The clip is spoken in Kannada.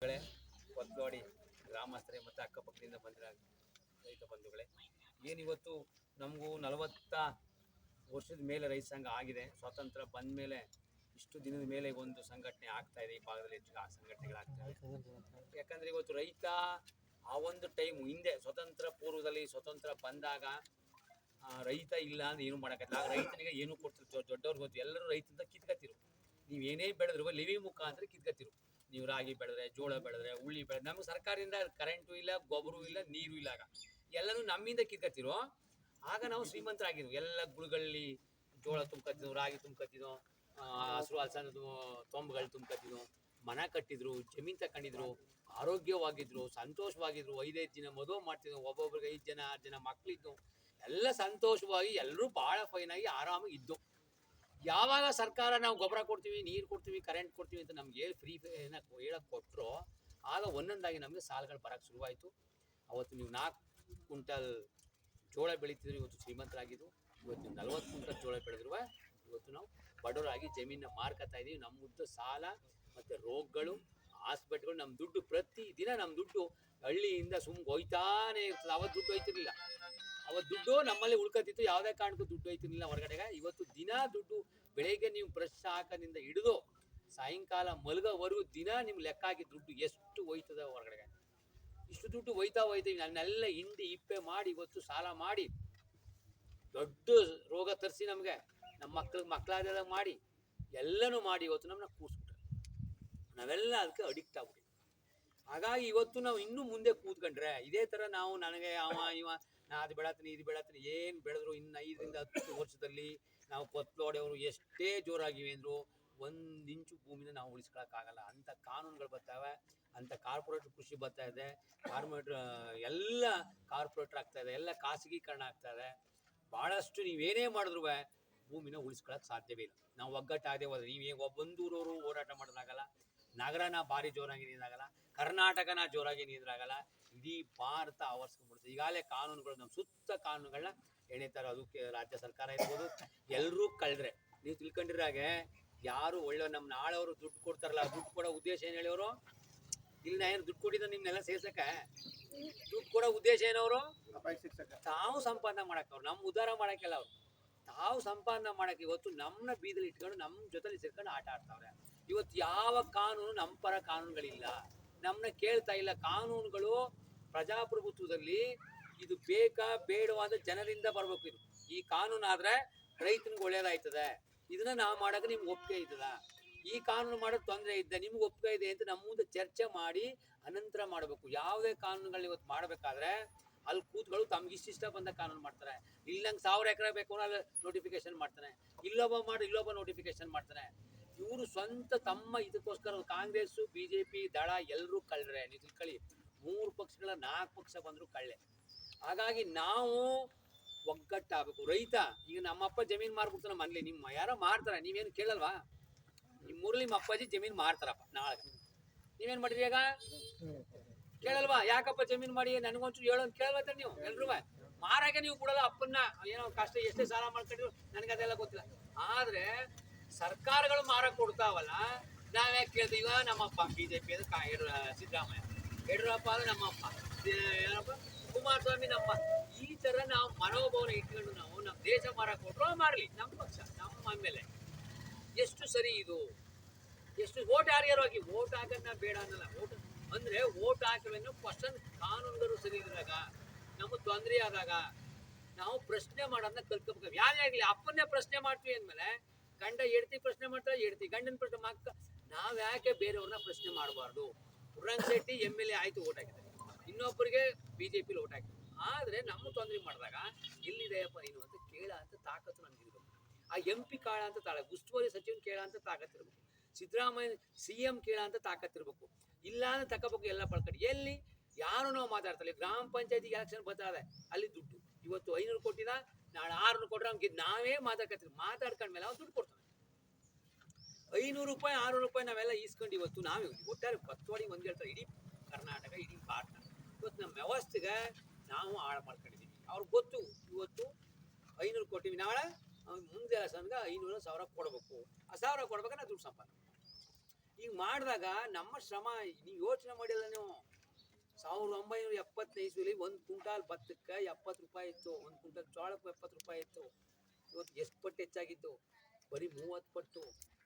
ಬಂಧುಗಳೇ ಕೊತ್ಲವಾಡಿ ಗ್ರಾಮಸ್ಥರೇ ಮತ್ತು ಅಕ್ಕಪಕ್ಕದಿಂದ ಬಂದಿರೋ ರೈತ ಬಂಧುಗಳೇ ಏನಿವತ್ತು ನಮಗೂ ನಲವತ್ತ ವರ್ಷದ ಮೇಲೆ ರೈತ ಸಂಘ ಆಗಿದೆ. ಸ್ವಾತಂತ್ರ್ಯ ಬಂದ ಮೇಲೆ ಇಷ್ಟು ದಿನದ ಮೇಲೆ ಒಂದು ಸಂಘಟನೆ ಆಗ್ತಾ ಇದೆ, ಈ ಭಾಗದಲ್ಲಿ ಹೆಚ್ಚು ಆ ಸಂಘಟನೆಗಳಾಗ್ತಾ ಇದೆ. ಯಾಕಂದ್ರೆ ಇವತ್ತು ರೈತ ಆ ಒಂದು ಟೈಮು ಹಿಂದೆ ಸ್ವತಂತ್ರ ಪೂರ್ವದಲ್ಲಿ ಸ್ವತಂತ್ರ ಬಂದಾಗ ರೈತ ಇಲ್ಲ ಅಂದ್ರೆ ಏನು ಮಾಡೋಕ್ಕಾಗಲ್ಲ ಆಗ ರೈತನಿಗೆ ಏನು ಕೊಡ್ತಿರ್ತೀವಿ ದೊಡ್ಡವ್ರಿಗೆ ಗೊತ್ತು, ಎಲ್ಲರೂ ರೈತರಿಂದ ಕಿತ್ಕತ್ತಿರು. ನೀವೇನೇ ಬೆಳೆದ್ರು, ಲಿವಿ ಮುಖಾಂತರ ಕಿತ್ಕತ್ತಿರು. ನೀವು ರಾಗಿ ಬೆಳೆದ್ರೆ, ಜೋಳ ಬೆಳೆದ್ರೆ ಉಳ್ಳಿ ಬೆಳೆದ್ರೆ, ನಮ್ಗೆ ಸರ್ಕಾರದಿಂದ ಕರೆಂಟು ಇಲ್ಲ ಗೊಬ್ಬರೂ ಇಲ್ಲ, ನೀರು ಇಲ್ಲ ಆಗ. ಎಲ್ಲನೂ ನಮ್ಮಿಂದ ಕಿತ್ಕತ್ತಿರು, ಆಗ ನಾವು ಶ್ರೀಮಂತರಾಗಿದ್ವು. ಎಲ್ಲ ಗುಳುಗಳಲ್ಲಿ ಜೋಳ ತುಂಬ್ಕತ್ತಿದ್ವು ರಾಗಿ ತುಂಬ್ಕತ್ತಿದ್ವು ಹಸಿರು ಹಲಸನದು ತೊಂಬುಗಳು ತುಂಬ್ಕತ್ತಿದ್ವು ಮನ ಕಟ್ಟಿದ್ರು, ಜಮೀನ್ ತಕೊಂಡಿದ್ರು ಆರೋಗ್ಯವಾಗಿದ್ರು, ಸಂತೋಷವಾಗಿದ್ರು. ಐದೈದು ದಿನ ಮದುವೆ ಮಾಡ್ತಿದ್ವು. ಒಬ್ಬೊಬ್ರಿಗೆ ಐದು ಜನ, ಆರು ಜನ ಮಕ್ಕಳಿದ್ದು ಎಲ್ಲ ಸಂತೋಷವಾಗಿ ಎಲ್ಲರೂ ಭಾಳ ಫೈನಾಗಿ ಆರಾಮಾಗಿ ಇದ್ದು. ಯಾವಾಗ ಸರ್ಕಾರ ನಾವು ಗೊಬ್ಬರ ಕೊಡ್ತೀವಿ, ನೀರು ಕೊಡ್ತೀವಿ ಕರೆಂಟ್ ಕೊಡ್ತೀವಿ ಅಂತ ನಮ್ಗೆ ಹೇಳಿ ಫ್ರೀ ಹೇಳಕ್ ಕೊಟ್ಟರು ಆಗ ಒಂದೊಂದಾಗಿ ನಮಗೆ ಸಾಲಗಳು ಬರಕ್ಕೆ ಶುರುವಾಯಿತು. ಅವತ್ತು ನೀವು ನಾಲ್ಕು ಕ್ವಿಂಟಲ್ ಜೋಳ ಬೆಳೀತಿದ್ರು, ಇವತ್ತು ಶ್ರೀಮಂತರಾಗಿದ್ದು. ಇವತ್ತು ನಲ್ವತ್ತು ಕ್ವಿಂಟಲ್ ಜೋಳ ಬೆಳೆದ್ರು ಇವತ್ತು ನಾವು ಬಡವರಾಗಿ ಜಮೀನ ಮಾರ್ಕತ್ತಾ ಇದೀವಿ. ನಮ್ಮ ಉದ್ದ ಸಾಲ ಮತ್ತು ರೋಗಗಳು ಹಾಸ್ಪಿಟ್ಗಳು ನಮ್ಮ ದುಡ್ಡು ಪ್ರತಿ ದಿನ ನಮ್ಮ ದುಡ್ಡು ಹಳ್ಳಿಯಿಂದ ಸುಮ್ ಹೋಯ್ತಾನೆ ಇರ್ತದೆ. ಅವತ್ತು ದುಡ್ಡು ಹೋಯ್ತಿರ್ಲಿಲ್ಲ. ಅವತ್ತು ದುಡ್ಡು ನಮ್ಮಲ್ಲಿ ಉಳ್ಕೊತಿತ್ತು ಯಾವುದೇ ಕಾರಣಕ್ಕೂ ದುಡ್ಡು ಹೋಯ್ತಿರ್ಲಿಲ್ಲ ಹೊರಗಡೆಗೆ. ಇವತ್ತು ದಿನ ದುಡ್ಡು ಬೆಳಗ್ಗೆ ನೀವು ಬ್ರಷ್ ಹಾಕೋದ್ರಿಂದ ಹಿಡಿದು ಸಾಯಂಕಾಲ ಮಲಗೋವರೆಗೂ ದಿನ ನಿಮ್ಗೆ ಲೆಕ್ಕ ಹಾಕಿ ದುಡ್ಡು ಎಷ್ಟು ಹೋಯ್ತದ ಹೊರಗಡೆ? ಇಷ್ಟು ದುಡ್ಡು ಹೋಯ್ತಾ ಹೋಯ್ತೀವಿ ನನ್ನೆಲ್ಲ ಹಿಂಡಿ ಇಪ್ಪೆ ಮಾಡಿ ಇವತ್ತು ಸಾಲ ಮಾಡಿ ದೊಡ್ಡ ರೋಗ ತರಿಸಿ ನಮಗೆ. ನಮ್ಮ ಮಕ್ಳಿಗೆ ಮಕ್ಕಳಾದೆಲ್ಲ ಮಾಡಿ ಎಲ್ಲನೂ ಮಾಡಿ ಇವತ್ತು ನಮ್ಮನ್ನ ಕೂರಿಸ್ಬಿಟ್ರೆ. ನಾವೆಲ್ಲ ಅದಕ್ಕೆ ಅಡಿಕ್ಟ್ ಆಗ್ಬಿಟ್ಟಿವಿ ಹಾಗಾಗಿ ಇವತ್ತು ನಾವು ಇನ್ನೂ ಮುಂದೆ ಕೂತ್ಕೊಂಡ್ರೆ ಇದೇ ಥರ ನಾವು ನನಗೆ ಅವ ಇವ ನಾ ಅದು ಬೆಳತೀನಿ ಇದು ಬೆಳತೀನಿ ಏನು ಬೆಳೆದ್ರು ಇನ್ನು ಐದರಿಂದ ಹತ್ತು ವರ್ಷದಲ್ಲಿ ನಾವು ಕೊತ್ಲೋಡೆಯವರು ಎಷ್ಟೇ ಜೋರಾಗಿವೆ ಅಂದರು ಒಂದು ಇಂಚು ಭೂಮಿನ ನಾವು ಉಳಿಸ್ಕೊಳಕ್ಕಾಗಲ್ಲ. ಅಂಥ ಕಾನೂನುಗಳು ಬರ್ತಾವೆ ಅಂಥ ಕಾರ್ಪೊರೇಟ್ ಕೃಷಿ ಬರ್ತಾ ಇದೆ ಕಾರ್ಪೊರೇಟ್ ಎಲ್ಲ ಕಾರ್ಪೊರೇಟರ್ ಆಗ್ತಾ ಇದೆ, ಎಲ್ಲ ಖಾಸಗೀಕರಣ ಆಗ್ತಾ ಇದೆ. ಭಾಳಷ್ಟು ನೀವೇನೇ ಮಾಡಿದ್ರು ಭೂಮಿನ ಉಳಿಸ್ಕೊಳಕ್ಕೆ ಸಾಧ್ಯವೇ ಇಲ್ಲ. ನಾವು ಒಗ್ಗಟ್ಟಾಗದೆ ಹೋದ್ರೆ ನೀವೇ ಒಂದೂರವರು ಹೋರಾಟ ಮಾಡೋದಾಗಲ್ಲ, ನಗರನ ಭಾರಿ ಜೋರಾಗಿ ನೀರಾಗಲ್ಲ, ಕರ್ನಾಟಕನ ಜೋರಾಗಿ ನಿಂದ್ರಾಗಲ್ಲ ಇಡೀ ಭಾರತ ಆವರಿಸ್ಕೊಂಡ್ಬಿಡುತ್ತೆ ಈಗಾಗಲೇ ಕಾನೂನುಗಳು, ನಮ್ಮ ಸುತ್ತ ಕಾನೂನುಗಳನ್ನ ಎಣಿತಾರೆ ಅದು ರಾಜ್ಯ ಸರ್ಕಾರ ಇರ್ಬೋದು. ಎಲ್ಲರೂ ಕಳೆದ್ರೆ. ನೀವು ತಿಳ್ಕೊಂಡಿರಾಗೆ ಯಾರು ಒಳ್ಳೆ ನಮ್ಮ ನಾಳವರು ದುಡ್ಡು ಕೊಡ್ತಾರಲ್ಲ ದುಡ್ಡು ಕೊಡೋ ಉದ್ದೇಶ ಏನು ಹೇಳೋರು? ಇಲ್ಲಿ ಏನು ದುಡ್ಡು ಕೊಟ್ಟಿದ್ದ ನಿಮ್ನೆಲ್ಲ ಸೇರ್ಸಕ್ಕೆ? ದುಡ್ಡು ಕೊಡೋ ಉದ್ದೇಶ ಏನವರು? ತಾವು ಸಂಪಾದನೆ ಮಾಡಕ್ಕೆ ಅವ್ರು. ನಮ್ಮ ಉದ್ಧಾರ ಮಾಡಕ್ಕೆಲ್ಲ ಅವ್ರು. ತಾವು ಸಂಪಾದನೆ ಮಾಡಕ್ಕೆ ಇವತ್ತು ನಮ್ಮನ್ನ ಬೀದಲ್ಲಿ ಇಟ್ಕೊಂಡು ನಮ್ಮ ಜೊತೆಲಿ ಸೇರ್ಕೊಂಡು ಆಟ ಆಡ್ತಾವ್ರೆ. ಇವತ್ತು ಯಾವ ಕಾನೂನು ನಮ್ಮ ಪರ ಕಾನೂನುಗಳಿಲ್ಲ. ನಮ್ಮನ್ನ ಕೇಳ್ತಾ ಇಲ್ಲ. ಕಾನೂನುಗಳು ಪ್ರಜಾಪ್ರಭುತ್ವದಲ್ಲಿ ಇದು ಬೇಕಾ ಬೇಡವಾದ ಜನರಿಂದ ಬರ್ಬೇಕು ಇದು. ಈ ಕಾನೂನು ಆದ್ರೆ ರೈತನಿಗೆ ಒಳ್ಳೇದಾಯ್ತದೆ. ಇದನ್ನ ನಾವು ಮಾಡಕ ನಿಮ್ಗೆ ಒಪ್ಪಿಗೆ ಇದ್ದದ ಈ ಕಾನೂನು ಮಾಡೋದು ತೊಂದರೆ ಇದ್ದ ನಿಮ್ಗೆ ಒಪ್ಪಿಗೆ ಇದೆ ಅಂತ ನಮ್ಮ ಮುಂದೆ ಚರ್ಚೆ ಮಾಡಿ ಅನಂತರ ಮಾಡಬೇಕು. ಯಾವುದೇ ಕಾನೂನುಗಳನ್ನ ಇವತ್ತು ಮಾಡಬೇಕಾದ್ರೆ ಅಲ್ಲಿ ಕೂತ್ಗಳು ತಮ್ಗೆ ಇಷ್ಟಿಷ್ಟ ಬಂದ ಕಾನೂನು ಮಾಡ್ತಾರೆ. ಇಲ್ಲಿ ನಂಗೆ ಸಾವಿರ ಎಕರೆ ಬೇಕು ಅಲ್ಲಿ ನೋಟಿಫಿಕೇಶನ್ ಮಾಡ್ತಾನೆ. ಇಲ್ಲೊಬ್ಬ ಮಾಡಿ, ಇಲ್ಲೊಬ್ಬ ನೋಟಿಫಿಕೇಶನ್ ಮಾಡ್ತಾನೆ. ಇವರು ಸ್ವಂತ ತಮ್ಮ ಇದಕ್ಕೋಸ್ಕರ ಕಾಂಗ್ರೆಸ್ಸು ಬಿ ಜೆ ಪಿ ದಳ ಎಲ್ಲರೂ ಕಳ್ರೆ ನೀವು ತಿಳ್ಕೊಳ್ಳಿ ಮೂರು ಪಕ್ಷಗಳ ನಾಲ್ಕು ಪಕ್ಷ ಬಂದರೂ ಕಳ್ಳೆ. ಹಾಗಾಗಿ ನಾವು ಒಗ್ಗಟ್ಟಾಗಬೇಕು. ರೈತ, ಈಗ ನಮ್ಮಪ್ಪ ಜಮೀನು ಮಾರ್ಬಿಡ್ತಾನೆ ಮನೇಲಿ. ನಿಮ್ಮ ಯಾರೋ ಮಾರ್ತಾರೆ. ನೀವೇನು ಕೇಳಲ್ವಾ? ನಿಮ್ಮೂರಲ್ಲಿ ನಿಮ್ಮ ಅಪ್ಪಾಜಿ ಜಮೀನು ಮಾರ್ತಾರಪ್ಪ ನಾಳೆ. ನೀವೇನು ಮಾಡಿರಿ ಈಗ? ಕೇಳಲ್ವಾ? ಯಾಕಪ್ಪ ಜಮೀನು ಮಾಡಿ? ನನಗೊಂಚೂರು ಹೇಳೋದು ಕೇಳಲ್ವ ನೀವು? ಎಲ್ರೂ? ಮಾರಾಗೆ ನೀವು ಕೊಡಲ್ಲ, ಅಪ್ಪನ್ನ ಏನೋ ಕಷ್ಟ ಎಷ್ಟೇ ಸಾಲ ಮಾಡ್ಕೊಂಡಿದ್ರು, ನನಗೆ ಅದೆಲ್ಲ ಗೊತ್ತಿಲ್ಲ. ಆದ್ರೆ ಸರ್ಕಾರಗಳು ಮಾರಕ್ ಕೊಡ್ತಾವಲ್ಲ, ನಾವ್ಯಾಕೆ ಕೇಳ್ತೀವಿ. ನಮ್ಮಪ್ಪ ಬಿ ಜೆ ಪಿ ಅಂದ್ರೆ ಸಿದ್ದರಾಮಯ್ಯ. ಯಡಿಯೂರಪ್ಪ ಅಂದ್ರೆ ನಮ್ಮಪ್ಪ. ಏನಪ್ಪ? ಕುಮಾರಸ್ವಾಮಿ ನಮ್ಮ ಈ ತರ ನಾವು ಮನೋಭಾವನೆ ಇಟ್ಕೊಂಡು ನಾವು ನಮ್ಮ ದೇಶ ಮಾರಕ್ ಕೊಟ್ರು ಮಾರ್ಲಿ. ನಮ್ಮ ಪಕ್ಷ ನಮ್ಮ ಮೇಲೆ ಎಷ್ಟು ಸರಿ ಇದು? ಎಷ್ಟು ಓಟ್ ಯಾರ್ಯಾರು ಹಾಕಿ ಓಟ್ ಹಾಕನ್ನ ಬೇಡ ಅನ್ನಲ್ಲ. ಓಟ್ ಅಂದ್ರೆ ಓಟ್ ಹಾಕಿರೋ ಕ್ವಶನ್ ಕಾನೂನುಗಳು ಸರಿ ಇದ್ದಾಗ ನಮಗೆ ತೊಂದರೆ ಆದಾಗ ನಾವು ಪ್ರಶ್ನೆ ಮಾಡೋದನ್ನ ಕಲ್ತ್ಕೋಬೇಕು. ಯಾರೇ ಆಗಲಿ, ಅಪ್ಪನ್ನೇ ಪ್ರಶ್ನೆ ಮಾಡ್ತೀವಿ ಅಂದ್ಮೇಲೆ ಗಂಡ ಹೆಡ್ತಿ ಪ್ರಶ್ನೆ ಮಾಡ್ತಾರೆ ಹೆಡ್ತಿ ಗಂಡನ ಪ್ರಶ್ನೆ ಮಕ್ಕ ನಾವು ಯಾಕೆ ಬೇರೆಯವ್ರನ್ನ ಪ್ರಶ್ನೆ ಮಾಡಬಾರ್ದು? Purang Shetty M L A ಆಯ್ತು, ಓಟ್ ಹಾಕಿದ್ದಾರೆ. ಇನ್ನೊಬ್ಬರಿಗೆ ಬಿಜೆಪಿಲಿ ಓಟ್ ಹಾಕಿದ್ರು ಆದರೆ ನಮ್ಮ ತೊಂದರೆ ಮಾಡಿದಾಗ ಎಲ್ಲಿದೆಯಪ್ಪ ನೀನು ಅಂತ ಕೇಳ ಅಂತ ತಾಕತ್ತು ನಮ್ಗೆ ಇರಬೇಕು. ಆ ಎಂ ಪಿ ಕಾಳ ಅಂತ ತಾಳ, ಉಸ್ತುವಾರಿ ಸಚಿವನ ಕೇಳ ಅಂತ ತಾಕತ್ತಿರ್ಬೇಕು ಸಿದ್ದರಾಮಯ್ಯ ಸಿ ಎಂ ಕೇಳ ಅಂತ ತಾಕತ್ತಿರ್ಬೇಕು ಇಲ್ಲ ಅಂದ್ರೆ ತಗೋಬೇಕು ಎಲ್ಲ ಪಳ್ಕಡಿ. ಎಲ್ಲಿ? ಯಾರು ನಾವು ಮಾತಾಡ್ತಾರೆ? ಗ್ರಾಮ ಪಂಚಾಯತಿಗೆ ಎಲೆಕ್ಷನ್ ಬರ್ತಾರೆ ಅಲ್ಲಿ ದುಡ್ಡು. ಇವತ್ತು ಐನೂರು ಕೊಟ್ಟಿದ ನಾಳೆ ಆರುನೂರು ಕೊಟ್ಟರೆ ಅವ್ನಿಗೆ ನಾವೇ ಮಾತಾಡ್ಕತ್ತೀವಿ. ಮಾತಾಡ್ಕೊಂಡ್ಮೇಲೆ ಅವ್ನು ದುಡ್ಡು ಕೊಡ್ತಾನೆ ಐನೂರು ರೂಪಾಯಿ, ಆರ್ನೂರು ರೂಪಾಯಿ ನಾವೆಲ್ಲ ಈಸ್ಕೊಂಡು ಇವತ್ತು ನಾವೇ ಒಟ್ಟಾರೆ ಬತ್ತವಾಡಿ ಒಂದು ಹೇಳ್ತಾರೆ, ಇಡೀ ಕರ್ನಾಟಕ, ಇಡೀ ಭಾರತ. ಇವತ್ತು ನಮ್ಮ ವ್ಯವಸ್ಥೆಗೆ ನಾವು ಹಾಳು ಮಾಡ್ಕೊಂಡಿದ್ದೀವಿ ಅವ್ರಿಗೆ ಗೊತ್ತು, ಇವತ್ತು ಐನೂರು ಕೊಟ್ಟಿವಿ ನಾಳೆ ಮುಂದೆ ಸಂಘ ಐನೂರು ಸಾವಿರ ಕೊಡಬೇಕು. ಆ ಸಾವಿರ ಕೊಡ್ಬೇಕಾದ್ರೆ ದುಡ್ಡು ಸಂಪಾದನೆ ಈಗ ಮಾಡಿದಾಗ ನಮ್ಮ ಶ್ರಮ, ನೀವು ಯೋಚನೆ ಮಾಡಿಲ್ಲ ನೀವು. ಸಾವಿರದ ಒಂಬೈನೂರ ಎಪ್ಪತ್ತೈದು ಇಸ್ವಿಲಿ ಒಂದು ಕ್ವಿಂಟಾಲ್ ಭತ್ತಕ್ಕೆ ಎಪ್ಪತ್ತು ರೂಪಾಯಿ ಇತ್ತು, ಒಂದು ಕ್ವಿಂಟಾಲ್ ಜೋಳಕ್ಕೆ ಎಪ್ಪತ್ತು ರೂಪಾಯಿ ಇತ್ತು. ಇವತ್ತು ಎಷ್ಟು ಪಟ್ಟು ಹೆಚ್ಚಾಗಿತ್ತು? ಬರೀ ಮೂವತ್ತು ಪಟ್ಟು.